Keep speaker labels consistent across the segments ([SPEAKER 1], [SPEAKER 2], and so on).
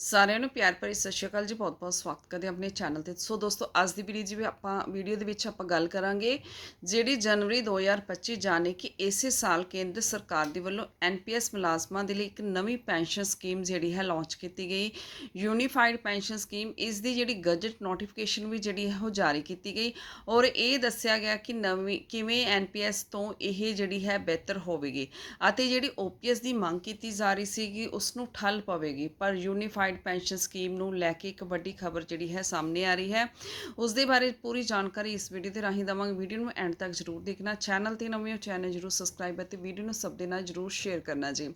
[SPEAKER 1] ਸਾਰਿਆਂ ਨੂੰ ਪਿਆਰ ਭਰੀ ਸਤਿ ਸ਼੍ਰੀ ਅਕਾਲ ਜੀ, ਬਹੁਤ-ਬਹੁਤ ਸਵਾਗਤ ਕਰਦੇ ਹਾਂ ਆਪਣੇ ਚੈਨਲ ਤੇ। ਸੋ ਦੋਸਤੋ, ਅੱਜ ਦੀ ਵੀਡੀਓ ਜਿਵੇਂ ਆਪਾਂ ਵੀਡੀਓ ਦੇ ਵਿੱਚ ਆਪਾਂ ਗੱਲ ਕਰਾਂਗੇ, ਜਿਹੜੀ ਜਨਵਰੀ 2025 ਜਾਣੇ ਕਿ ਇਸੇ ਸਾਲ ਕੇਂਦਰ ਸਰਕਾਰ ਦੇ ਵੱਲੋਂ ਐਨਪੀਐਸ ਮੁਲਾਜ਼ਮਾਂ ਦੇ ਲਈ ਇੱਕ ਨਵੀਂ ਪੈਨਸ਼ਨ ਸਕੀਮ ਜਿਹੜੀ ਹੈ ਲਾਂਚ ਕੀਤੀ ਗਈ। ਯੂਨੀਫਾਈਡ ਪੈਨਸ਼ਨ ਸਕੀਮ, ਇਸ ਦੀ ਜਿਹੜੀ ਗਜਟ ਨੋਟੀਫਿਕੇਸ਼ਨ ਵੀ ਜਿਹੜੀ ਹੈ ਉਹ ਜਾਰੀ ਕੀਤੀ ਗਈ ਔਰ ਇਹ ਦੱਸਿਆ ਗਿਆ ਕਿ ਨਵੀਂ ਕਿਵੇਂ ਐਨਪੀਐਸ ਤੋਂ ਇਹ ਜਿਹੜੀ ਹੈ ਬਿਹਤਰ ਹੋਵੇਗੀ ਅਤੇ ਜਿਹੜੀ ਓਪੀਐਸ ਦੀ ਮੰਗ ਕੀਤੀ ਜਾ ਰਹੀ ਸੀਗੀ ਉਸ ਨੂੰ ਠੱਲ ਪਵੇਗੀ। ਪਰ ਯੂਨੀਫਾਈਡ ਪੈਨਸ਼ਨ ਸਕੀਮ ਨੂੰ ਲੈ ਕੇ ਇੱਕ ਵੱਡੀ ਖਬਰ ਜਿਹੜੀ ਹੈ ਸਾਹਮਣੇ ਆ ਰਹੀ ਹੈ। ਉਸ ਦੇ ਬਾਰੇ ਪੂਰੀ ਜਾਣਕਾਰੀ ਇਸ ਵੀਡੀਓ ਦੇ ਰਾਹੀਂ ਦਵਾਂਗੇ। ਵੀਡੀਓ ਨੂੰ ਐਂਡ ਤੱਕ ਜ਼ਰੂਰ ਦੇਖਣਾ। ਚੈਨਲ ਤੇ ਨਵੇਂ ਹੋ ਚੈਨਲ ਜ਼ਰੂਰ ਸਬਸਕ੍ਰਾਈਬ ਅਤੇ ਵੀਡੀਓ ਨੂੰ ਸਭ ਦੇ ਨਾਲ ਜ਼ਰੂਰ ਸ਼ੇਅਰ ਕਰਨਾ ਜੀ।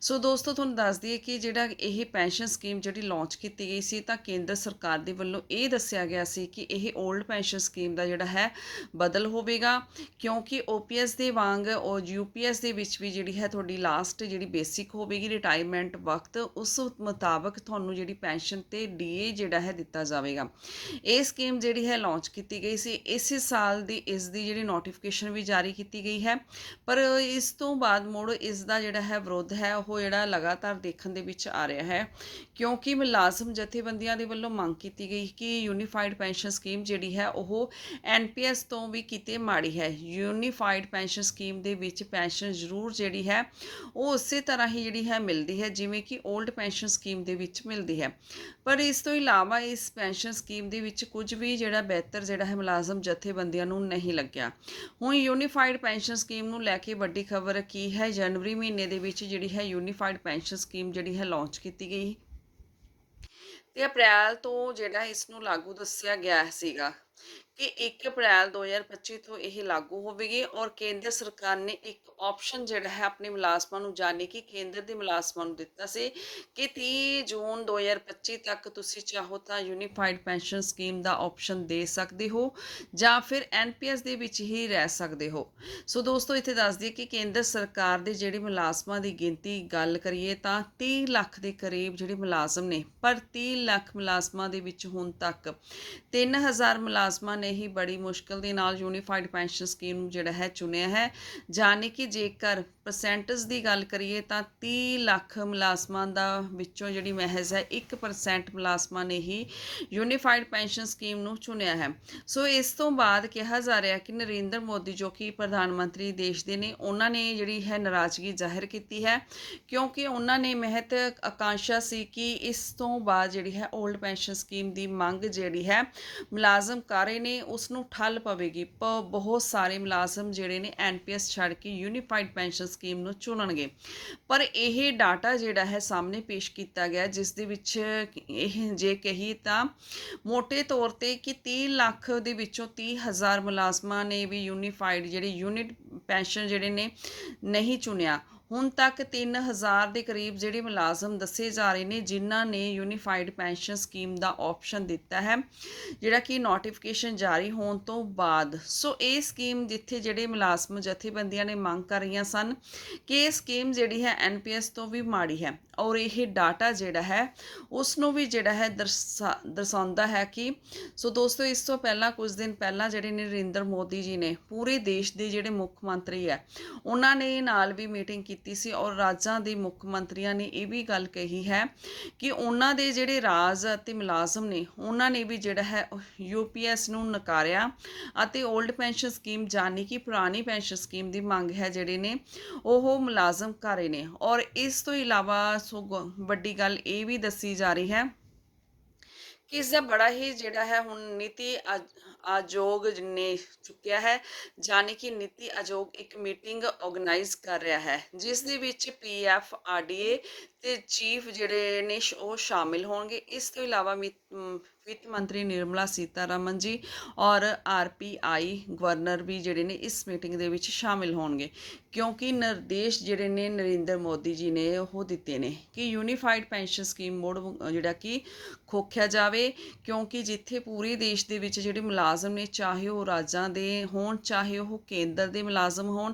[SPEAKER 1] ਸੋ ਦੋਸਤੋ, ਤੁਹਾਨੂੰ ਦੱਸ ਦਈਏ ਕਿ ਜਿਹੜਾ ਇਹ ਪੈਨਸ਼ਨ ਸਕੀਮ ਜਿਹੜੀ ਲਾਂਚ ਕੀਤੀ ਗਈ ਸੀ, ਤਾਂ ਕੇਂਦਰ ਸਰਕਾਰ ਦੇ ਵੱਲੋਂ ਇਹ ਦੱਸਿਆ ਗਿਆ ਸੀ ਕਿ ਇਹ 올ਡ ਪੈਨਸ਼ਨ ਸਕੀਮ ਦਾ ਜਿਹੜਾ ਹੈ, ਬਦਲ ਹੋਵੇਗਾ। ਕਿਉਂਕਿ ਓਪੀਐਸ ਦੇ ਵਾਂਗ ਉਹ ਯੂਪੀਐਸ ਦੇ ਵਿੱਚ ਵੀ ਜਿਹੜੀ ਹੈ, ਤੁਹਾਡੀ ਲਾਸਟ ਜਿਹੜੀ ਬੇਸਿਕ ਹੋਵੇਗੀ ਰਿਟਾਇਰਮੈਂਟ ਵਕਤ, ਉਸ ਮੁਤਾਬਕ ਤੁਹਾਨੂੰ ਜਿਹੜੀ ਪੈਨਸ਼ਨ ਤੇ ਡੀਏ ਜਿਹੜਾ ਹੈ ਦਿੱਤਾ ਜਾਵੇਗਾ। ਇਹ ਸਕੀਮ ਜਿਹੜੀ ਹੈ ਲਾਂਚ ਕੀਤੀ ਗਈ ਸੀ। ਇਸੇ ਸਾਲ ਦੀ ਇਸ ਦੀ ਜਿਹੜੀ ਨੋਟੀਫਿਕੇਸ਼ਨ ਵੀ ਜਾਰੀ ਕੀਤੀ ਗਈ ਹੈ। ਪਰ ਇਸ ਤੋਂ ਬਾਅਦ ਮੁੜ ਇਸ ਦਾ ਜਿਹੜਾ ਹੈ ਵਿਰੋਧ ਹੈ, ਉਹ ਜਿਹੜਾ ਲਗਾਤਾਰ ਦੇਖਣ ਦੇ ਵਿੱਚ ਆ ਰਿਹਾ ਹੈ। ਕਿਉਂਕਿ ਮੁਲਾਜ਼ਮ ਜਥੇਬੰਦੀਆਂ ਦੇ ਵੱਲੋਂ ਮੰਗ ਕੀਤੀ ਗਈ ਕਿ ਯੂਨੀਫਾਈਡ ਪੈਨਸ਼ਨ ਸਕੀਮ ਜਿਹੜੀ ਹੈ, ਉਹ ਐਨਪੀਐਸ ਤੋਂ ਵੀ ਕਿਤੇ ਮਾੜੀ ਹੈ। ਯੂਨੀਫਾਈਡ ਪੈਨਸ਼ਨ ਸਕੀਮ ਦੇ ਵਿੱਚ ਪੈਨਸ਼ਨ ਜ਼ਰੂਰ ਜਿਹੜੀ ਹੈ, ਉਹ ਉਸੇ ਤਰ੍ਹਾਂ ਹੀ ਜਿਹੜੀ ਹੈ ਮਿਲਦੀ ਹੈ, ਜਿਵੇਂ ਕਿ 올ਡ ਪੈਨਸ਼ਨ ਸਕੀਮ ਦੇ ਵਿੱਚ ਮਿਲਦੀ ਹੈ। ਪਰ ਇਸ ਤੋਂ ਇਲਾਵਾ ਇਸ ਪੈਨਸ਼ਨ ਸਕੀਮ ਦੇ ਵਿੱਚ ਕੁਝ ਵੀ ਜਿਹੜਾ ਬਿਹਤਰ, ਜਿਹੜਾ ਹੈ, ਮੁਲਾਜ਼ਮ ਜਥੇਬੰਦੀਆਂ ਨੂੰ ਨਹੀਂ ਲੱਗਿਆ। ਹੁਣ ਯੂਨੀਫਾਈਡ ਪੈਨਸ਼ਨ ਸਕੀਮ ਨੂੰ ਲੈ ਕੇ ਵੱਡੀ ਖਬਰ ਕੀ ਹੈ? ਜਨਵਰੀ ਮਹੀਨੇ ਦੇ ਵਿੱਚ ਜਿਹੜੀ ਹੈ ਯੂਨੀਫਾਈਡ ਪੈਨਸ਼ਨ ਸਕੀਮ ਜਿਹੜੀ ਹੈ ਲਾਂਚ ਕੀਤੀ ਗਈ। ਤੇ ਅਪ੍ਰੈਲ ਤੋਂ ਜਿਹੜਾ ਇਸ ਨੂੰ ਲਾਗੂ ਦੱਸਿਆ ਗਿਆ ਸੀਗਾ। ਕਿ 1 ਅਪ੍ਰੈਲ 2025 ਤੋਂ ਇਹ ਲਾਗੂ ਹੋਵੇਗੀ ਔਰ ਕੇਂਦਰ ਸਰਕਾਰ ਨੇ ਇੱਕ ਆਪਸ਼ਨ ਜਿਹੜਾ ਹੈ ਆਪਣੇ ਮੁਲਾਜ਼ਮਾਂ ਨੂੰ ਜਾਣੇ ਕਿ ਕੇਂਦਰ ਦੇ ਮੁਲਾਜ਼ਮਾਂ ਨੂੰ ਦਿੱਤਾ ਸੀ ਕਿ 30 ਜੂਨ 2025 ਤੱਕ ਤੁਸੀਂ ਚਾਹੋ ਤਾਂ ਯੂਨੀਫਾਈਡ ਪੈਨਸ਼ਨ ਸਕੀਮ ਦਾ ਆਪਸ਼ਨ ਦੇ ਸਕਦੇ ਹੋ ਜਾਂ ਫਿਰ ਐਨਪੀਐਸ ਦੇ ਵਿੱਚ ਹੀ ਰਹਿ ਸਕਦੇ ਹੋ। ਸੋ ਦੋਸਤੋ, ਇੱਥੇ ਦੱਸ ਦਈਏ ਕਿ ਕੇਂਦਰ ਸਰਕਾਰ ਦੇ ਜਿਹੜੇ ਮੁਲਾਜ਼ਮਾਂ ਦੀ ਗਿਣਤੀ ਗੱਲ ਕਰੀਏ ਤਾਂ 30 ਲੱਖ ਦੇ ਕਰੀਬ ਜਿਹੜੇ ਮੁਲਾਜ਼ਮ ਨੇ, ਪਰ 30 ਲੱਖ ਮੁਲਾਜ਼ਮਾਂ ਦੇ ਵਿੱਚ ਹੁਣ ਤੱਕ 3000 ਮੁਲਾਜ਼ਮਾਂ ਮੁਲਾਜ਼ਮਾਂ ਨੇ ਹੀ ਬੜੀ ਮੁਸ਼ਕਲ ਦੇ ਨਾਲ ਯੂਨੀਫਾਈਡ ਪੈਨਸ਼ਨ ਸਕੀਮ ਨੂੰ ਜਿਹੜਾ ਹੈ ਚੁਣਿਆ ਹੈ। ਜਾਣੀ ਕਿ ਜੇਕਰ ਪਰਸੈਂਟੇਜ ਦੀ ਗੱਲ ਕਰੀਏ ਤਾਂ 30 ਲੱਖ ਮੁਲਾਜ਼ਮਾਂ ਦਾ ਵਿੱਚੋਂ ਜਿਹੜੀ ਮਹਿਜ਼ ਹੈ 1% ਮੁਲਾਜ਼ਮਾਂ ਨੇ ਹੀ ਯੂਨੀਫਾਈਡ ਪੈਨਸ਼ਨ ਸਕੀਮ ਨੂੰ ਚੁਣਿਆ ਹੈ। ਸੋ ਇਸ ਤੋਂ ਬਾਅਦ ਕਿਹਾ ਜਾ ਰਿਹਾ ਕਿ ਨਰਿੰਦਰ ਮੋਦੀ ਜੋ ਕਿ ਪ੍ਰਧਾਨ ਮੰਤਰੀ ਦੇਸ਼ ਦੇ ਨੇ, ਉਹਨਾਂ ਨੇ ਜਿਹੜੀ ਹੈ ਨਾਰਾਜ਼ਗੀ ਜ਼ਾਹਿਰ ਕੀਤੀ ਹੈ ਕਿਉਂਕਿ ਉਹਨਾਂ ਨੇ ਮਹਿਤ ਆਕਾਂਸ਼ਾ ਸੀ ਕਿ ਇਸ ਤੋਂ ਬਾਅਦ ਜਿਹੜੀ ਹੈ 올ਡ ਪੈਨਸ਼ਨ ਸਕੀਮ ਦੀ ਮੰਗ ਜਿਹੜੀ ਹੈ ਮੁਲਾਜ਼ਮ ਕਰ ਰਹੇ ਨੇ ਉਸ ਨੂੰ ਠੱਲ ਪਵੇਗੀ। ਬਹੁਤ ਸਾਰੇ ਮੁਲਾਜ਼ਮ ਜਿਹੜੇ ਨੇ ਐਨਪੀਐਸ ਛੱਡ ਕੇ ਯੂਨੀਫਾਈਡ ਪੈਨਸ਼ਨ ਸਕੀਮ ਨੂੰ ਚੁਣਨਗੇ। ਪਰ ਇਹ ਡਾਟਾ ਜਿਹੜਾ ਹੈ ਸਾਹਮਣੇ ਪੇਸ਼ ਕੀਤਾ ਗਿਆ, ਜਿਸ ਦੇ ਵਿੱਚ ਇਹ ਜੇ ਕਹੀ ਤਾਂ ਮੋٹے ਤੌਰ ਤੇ ਕਿ 30 ਲੱਖ ਦੇ ਵਿੱਚੋਂ 30 ਹਜ਼ਾਰ ਮੁਲਾਜ਼ਮਾਂ ਨੇ ਵੀ ਯੂਨੀਫਾਈਡ ਜਿਹੜੇ ਯੂਨਿਟ ਪੈਨਸ਼ਨ ਜਿਹੜੇ ਨੇ ਨਹੀਂ ਚੁਣਿਆ। ਹੁਣ ਤੱਕ 3000 ਦੇ ਕਰੀਬ ਜਿਹੜੇ ਮੁਲਾਜ਼ਮ ਦੱਸੇ ਜਾ ਰਹੇ ਨੇ, ਜਿਨ੍ਹਾਂ ਨੇ ਯੂਨੀਫਾਈਡ ਪੈਨਸ਼ਨ ਸਕੀਮ ਦਾ ਆਪਸ਼ਨ ਦਿੱਤਾ ਹੈ, ਜਿਹੜਾ ਕਿ ਨੋਟੀਫਿਕੇਸ਼ਨ ਜਾਰੀ ਹੋਣ ਤੋਂ ਬਾਅਦ। ਸੋ ਇਹ ਸਕੀਮ ਜਿੱਥੇ ਜਿਹੜੇ ਮੁਲਾਜ਼ਮ ਜਥੇਬੰਦੀਆਂ ਨੇ ਮੰਗ ਕਰ ਰਹੀਆਂ ਸਨ ਕਿ ਇਹ ਸਕੀਮ ਜਿਹੜੀ ਹੈ ਐਨਪੀਐਸ ਤੋਂ ਵੀ ਮਾੜੀ ਹੈ ਔਰ ਇਹ ਡਾਟਾ ਜਿਹੜਾ ਹੈ ਉਸ ਨੂੰ ਵੀ ਜਿਹੜਾ ਹੈ ਦਰਸਾ- ਦਰਸਾਉਂਦਾ ਹੈ ਕਿ ਸੋ ਦੋਸਤੋ, ਇਸ ਤੋਂ ਪਹਿਲਾਂ, ਕੁਝ ਦਿਨ ਪਹਿਲਾਂ ਜਿਹੜੇ ਨਰਿੰਦਰ ਮੋਦੀ ਜੀ ਨੇ, ਪੂਰੇ ਦੇਸ਼ ਦੇ ਜਿਹੜੇ ਮੁੱਖ ਮੰਤਰੀ ਹੈ, ਉਹਨਾਂ ਨੇ ਨਾਲ ਵੀ ਮੀਟਿੰਗ ਕੀਤੀ ਕੀਤੀ ਸੀ ਔਰ ਰਾਜਾਂ ਦੇ ਮੁੱਖ ਮੰਤਰੀਆਂ ਨੇ ਇਹ ਵੀ ਗੱਲ ਕਹੀ ਹੈ ਕਿ ਉਹਨਾਂ ਦੇ ਜਿਹੜੇ ਰਾਜ ਅਤੇ ਮੁਲਾਜ਼ਮ ਨੇ, ਉਹਨਾਂ ਨੇ ਵੀ ਜਿਹੜਾ ਹੈ ਯੂਪੀਐਸ ਨੂੰ ਨਕਾਰਿਆ ਅਤੇ 올ਡ ਪੈਨਸ਼ਨ ਸਕੀਮ ਜਾਨੀ ਕਿ ਪੁਰਾਣੀ ਪੈਨਸ਼ਨ ਸਕੀਮ ਦੀ ਮੰਗ ਹੈ ਜਿਹੜੇ ਨੇ, ਉਹ ਮੁਲਾਜ਼ਮ ਕਰ ਰਹੇ ਨੇ। ਔਰ ਇਸ ਤੋਂ ਇਲਾਵਾ ਸੋ ਗ- ਵੱਡੀ ਗੱਲ ਇਹ ਵੀ ਦੱਸੀ ਜਾ ਰਹੀ ਹੈ ਕਿ ਇਸ ਦਾ ਬੜਾ ਹੀ ਜਿਹੜਾ ਹੈ ਹੁਣ ਨੀਤੀ ਆਜ- ਆਯੋਗ ਨੇ ਚੁੱਕਿਆ ਹੈ ਜਾਨੀ ਕਿ ਨੀਤੀ ਆਯੋਗ ਇੱਕ ਮੀਟਿੰਗ ਆਰਗੇਨਾਈਜ਼ ਕਰ ਰਿਹਾ ਹੈ, ਜਿਸ ਦੇ ਵਿੱਚ ਪੀਐਫ ਆਰਡੀਏ ਤੇ ਚੀਫ ਜਿਹੜੇ ਨੇ ਸ਼- ਉਹ ਸ਼ਾਮਿਲ ਹੋਣਗੇ। ਇਸ ਤੋਂ ਇਲਾਵਾ ਵਿੱਤ ਮੰਤਰੀ ਨਿਰਮਲਾ ਸੀਤਾਰਮਨ ਜੀ ਔਰ ਆਰਪੀਆਈ ਗਵਰਨਰ ਵੀ ਜਿਹੜੇ ਨੇ ਇਸ ਮੀਟਿੰਗ ਦੇ ਵਿੱਚ ਸ਼ਾਮਿਲ ਹੋਣਗੇ। ਕਿਉਂਕਿ ਨਿਰਦੇਸ਼ ਜਿਹੜੇ ਨੇ ਨਰਿੰਦਰ ਮੋਦੀ ਜੀ ਨੇ ਉਹ ਦਿੱਤੇ ਨੇ ਕਿ ਯੂਨੀਫਾਈਡ ਪੈਨਸ਼ਨ ਸਕੀਮ ਮੋੜ ਜਿਹੜਾ ਕਿ ਖੋਖਿਆ ਜਾਵੇ। ਕਿਉਂਕਿ ਜਿੱਥੇ ਪੂਰੇ ਦੇਸ਼ ਦੇ ਵਿੱਚ ਜਿਹੜੇ ਮੁਲਾਜ਼ਮ ਨੇ, ਚਾਹੇ ਉਹ ਰਾਜਾਂ ਦੇ ਹੋਣ, ਚਾਹੇ ਉਹ ਕੇਂਦਰ ਦੇ ਮੁਲਾਜ਼ਮ ਹੋਣ,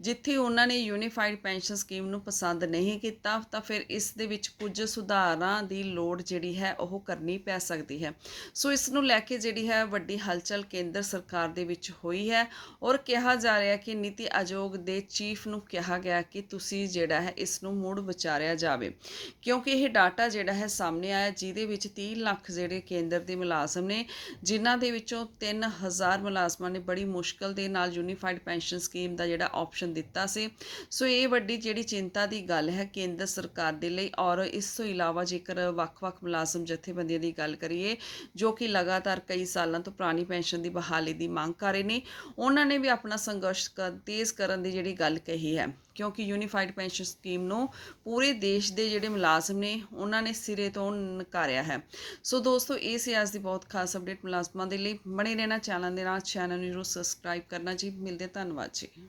[SPEAKER 1] ਜਿੱਥੇ ਉਹਨਾਂ ਨੇ ਯੂਨੀਫਾਈਡ ਪੈਨਸ਼ਨ ਸਕੀਮ ਨੂੰ ਪਸੰਦ ਨਹੀਂ ਕੀਤਾ, ਤਾਂ ਫਿਰ ਇਸ ਦੇ ਵਿੱਚ ਕੁਝ ਸੁਧਾਰਾਂ ਦੀ ਲੋੜ ਜਿਹੜੀ ਹੈ ਉਹ ਕਰਨੀ ਪੈ ਸਕਦੀ ਹੈ। ਸੋ ਇਸ ਨੂੰ ਲੈ ਕੇ ਜਿਹੜੀ ਹੈ ਵੱਡੀ ਹਲਚਲ ਕੇਂਦਰ ਸਰਕਾਰ ਦੇ ਵਿੱਚ ਹੋਈ ਹੈ ਔਰ ਕਿਹਾ ਜਾ ਰਿਹਾ ਕਿ ਨੀਤੀ ਆਯੋਗ ਦੇ ਚੀਫ ਨੂੰ ਕਿਹਾ ਗਿਆ ਕਿ ਤੁਸੀਂ ਜਿਹੜਾ ਹੈ ਇਸ ਨੂੰ ਮੁੜ ਵਿਚਾਰਿਆ ਜਾਵੇ। ਕਿਉਂਕਿ ਇਹ ਡਾਟਾ ਜਿਹੜਾ ਹੈ ਸਾਹਮਣੇ ਆਇਆ ਜਿਹਦੇ ਵਿੱਚ 30 ਲੱਖ ਜਿਹੜੇ ਕੇਂਦਰ ਦੇ ਮੁਲਾਜ਼ਮ ਨੇ, ਜਿਨ੍ਹਾਂ ਦੇ ਵਿੱਚੋਂ 3000 ਮੁਲਾਜ਼ਮਾਂ ਨੇ ਬੜੀ ਮੁਸ਼ਕਲ ਦੇ ਨਾਲ ਯੂਨੀਫਾਈਡ ਪੈਨਸ਼ਨ ਸਕੀਮ ਦਾ ਜਿਹੜਾ ਆਪਸ਼ਨ ਦਿੱਤਾ ਸੀ। ਸੋ ਇਹ ਵੱਡੀ ਜਿਹੜੀ ਚਿੰਤਾ ਦੀ ਗੱਲ ਹੈ, ਕੇਂਦਰ ਸਰਕਾਰ ਦੇ ਲਈ ਔਰ ਇਸ ਤੋਂ ਇਲਾਵਾ ਜੇਕਰ ਵੱਖ-ਵੱਖ ਮੁਲਾਜ਼ਮ ਜਥੇਬੰਦੀਆਂ ਦੀ ਗੱਲ ਕਰੀਏ, ਜੋ ਕਿ ਲਗਾਤਾਰ ਕਈ ਸਾਲਾਂ ਤੋਂ ਪੁਰਾਣੀ ਪੈਨਸ਼ਨ ਦੀ ਬਹਾਲੀ ਦੀ ਮੰਗ ਕਰ ਰਹੇ ਨੇ, ਉਹਨਾਂ ਨੇ ਵੀ ਆਪਣਾ ਸੰਘਰਸ਼ ਕਰ ਤੇਜ਼ ਕਰਨ ਦੀ ਜਿਹੜੀ ਗੱਲ ਕਹੀ ਹੈ। ਕਿਉਂਕਿ ਯੂਨੀਫਾਈਡ ਪੈਨਸ਼ਨ ਸਕੀਮ ਨੂੰ ਪੂਰੇ ਦੇਸ਼ ਦੇ ਜਿਹੜੇ ਮੁਲਾਜ਼ਮ ਨੇ, ਉਹਨਾਂ ਨੇ ਸਿਰੇ ਤੋਂ ਨਕਾਰਿਆ ਹੈ। ਸੋ ਦੋਸਤੋ, ਇਹ ਸੀ ਅੱਜ ਦੀ ਬਹੁਤ ਖਾਸ ਅਪਡੇਟ ਮੁਲਾਜ਼ਮਾਂ ਦੇ ਲਈ। ਬਣੇ ਰਹਿਣਾ ਚੈਨਲ ਦੇ ਨਾਲ, ਚੈਨਲ ਨੂੰ ਜ਼ਰੂਰ ਸਬਸਕ੍ਰਾਈਬ ਕਰਨਾ ਜੀ। ਮਿਲਦੇ ਧੰਨਵਾਦ ਜੀ।